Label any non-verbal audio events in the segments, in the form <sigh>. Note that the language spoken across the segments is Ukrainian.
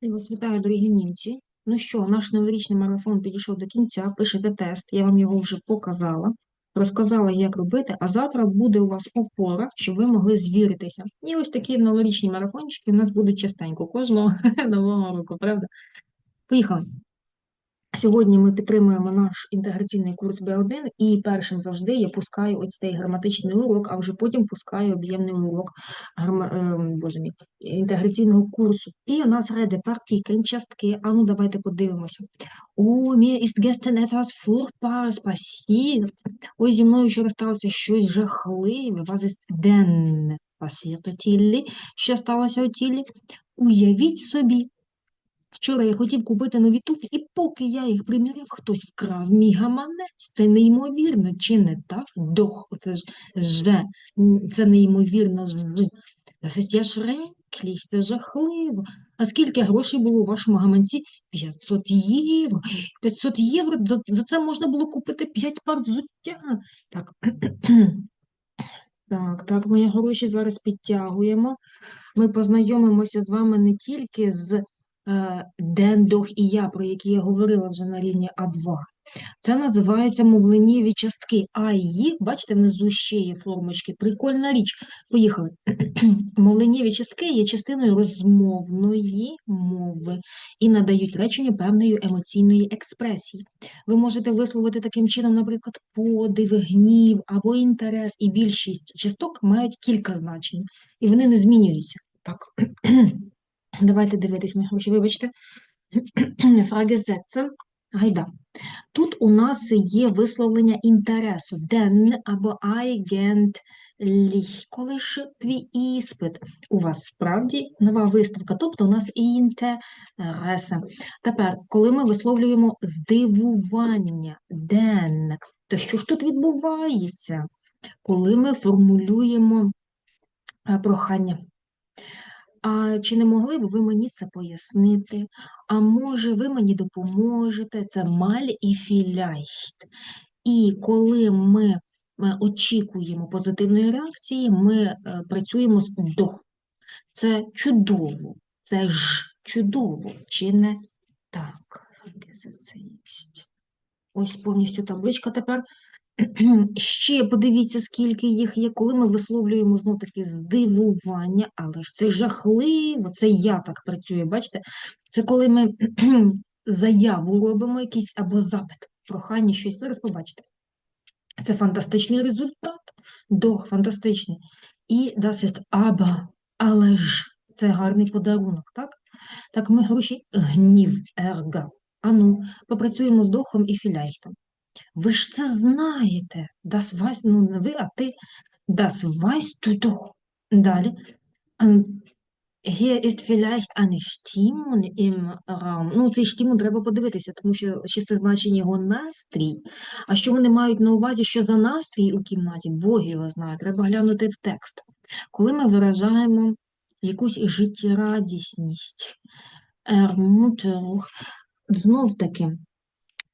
Я вас вітаю, дорогі німці. Ну що, наш новорічний марафон підійшов до кінця. Пишете тест, я вам його вже показала, розказала, як робити, а завтра буде у вас опора, щоб ви могли звіритися. І ось такі новорічні марафончики у нас будуть частенько, кожного <laughs> нового року, правда? Поїхали. Сьогодні ми підтримуємо наш інтеграційний курс Б1, і першим завжди я пускаю ось цей граматичний урок, а вже потім пускаю об'ємний урок е, боже мій, інтеграційного курсу. І у нас реде партікль, частки. А ну давайте подивимося. О, mir ist gestern etwas Furchtbares passiert. Ось зі мною вчора сталося щось жахливе. Was ist denn passiert? Що сталося у Тіллі? Уявіть собі, Вчора я хотів купити нові туфлі, і поки я їх приміряв, хтось вкрав мій гаманець. Це неймовірно, чи не так? Дох, оце ж же, це неймовірно з. Це я шренкліх, це жахливо. А скільки грошей було у вашому гаманці? 500 євро. 500 євро, за, за це можна було купити 5 пар взуття. Так, <clears throat> так, так, мої гроші зараз підтягуємо. Ми познайомимося з вами не тільки з е, Ден, Дох і я, про які я говорила вже на рівні А2. Це називається мовленнєві частки. А їх, бачите, внизу ще є формочки. Прикольна річ. Поїхали. <clears throat> Мовленнєві частки є частиною розмовної мови і надають реченню певної емоційної експресії. Ви можете висловити таким чином, наприклад, подив, гнів або інтерес, і більшість часток мають кілька значень, і вони не змінюються. Так. <clears throat> Давайте дивитись, вибачте. <clears throat> Фрагезетце. Гайда. Тут у нас є висловлення інтересу. Den або eigentlich. Коли ж твій іспит? У вас справді нова виставка, тобто у нас інтереса. Тепер, коли ми висловлюємо здивування, den, то що ж тут відбувається? Коли ми формулюємо е, прохання. А чи не могли б ви мені це пояснити? А може, ви мені допоможете? Це маль і філяйт. І коли ми очікуємо позитивної реакції, ми е, працюємо з до. Це чудово, це ж чудово, чи не так? Ось повністю табличка тепер. <clears throat> Ще подивіться, скільки їх є, коли ми висловлюємо знов таки здивування, але ж це жахливо, це я так працюю, бачите? Це коли ми <clears throat> заяву робимо якийсь або запит, прохання, щось зараз побачите. Це фантастичний результат, до фантастичний. І das ist aber, але ж це гарний подарунок, так? Так, ми гроші гнів, ерга. Ану, попрацюємо з духом і філяйхтом. Ви ж це знаєте. Das weißt, ну не ви, а ти. Das weißt du doch. Далі. Hier ist vielleicht eine Stimmung im Raum. Ну, цей Stimmung треба подивитися, тому що шестизначення його настрій. А що вони мають на увазі, що за настрій у кімнаті, Бог його знає, треба глянути в текст. Коли ми виражаємо якусь життєрадісність, Ermunterung, знов таки,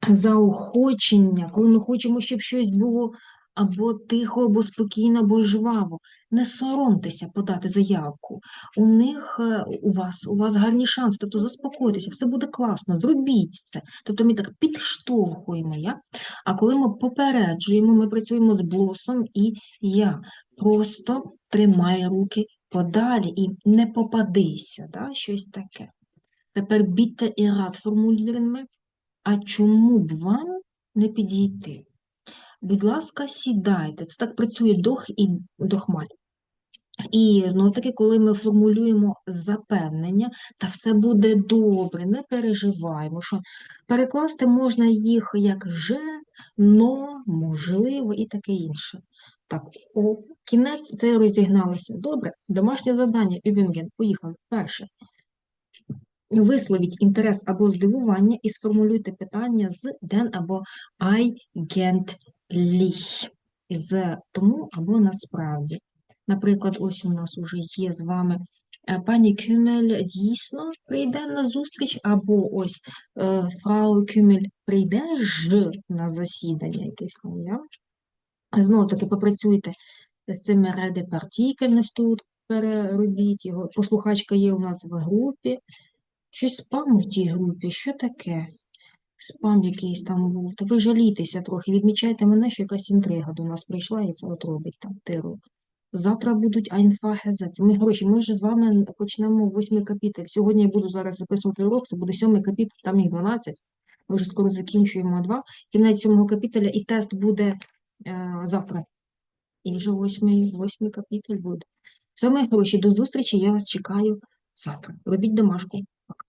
заохочення, коли ми хочемо, щоб щось було або тихо, або спокійно, або жваво. Не соромтеся подати заявку. У них, е, у вас, у вас гарні шанси, тобто заспокойтеся, все буде класно, зробіть це. Тобто ми так підштовхуємо, я? А коли ми попереджуємо, ми працюємо з блосом і я. Просто тримай руки подалі і не попадися, да? щось таке. Тепер bitte і рад формулюємо. А чому б вам не підійти? Будь ласка, сідайте. Це так працює дох і дохмаль. І знову таки, коли ми формулюємо запевнення, та все буде добре, не переживаємо, що перекласти можна їх як же, но, можливо і таке інше. Так, о, кінець це розігналося. Добре, домашнє завдання, Übungen, поїхали. Перше. Висловіть інтерес або здивування і сформулюйте питання з den або eigentlich, з тому або насправді. Наприклад, ось у нас уже є з вами е, пані Кюмель дійсно прийде на зустріч, або ось е, фрау Кюмель прийде ж на засідання якесь там, я. Знову таки попрацюйте з цими реди партійками тут переробіть його. Послухачка є у нас в групі. Щось спам в тій групі, що таке? Спам якийсь там був. Та ви жалійтеся трохи, відмічайте мене, що якась інтрига до нас прийшла і це от робить там тиру. Завтра будуть Айнфа-ГЗ. Ми гроші. Ми вже з вами почнемо восьмий капітель. Сьогодні я буду зараз записувати урок, це буде сьомий капітель, там їх 12. Ми вже скоро закінчуємо два. Кінець сьомого капітеля і тест буде е, завтра. І вже восьмий, восьмий капітель буде. Мої гроші, до зустрічі, я вас чекаю завтра. Робіть домашку.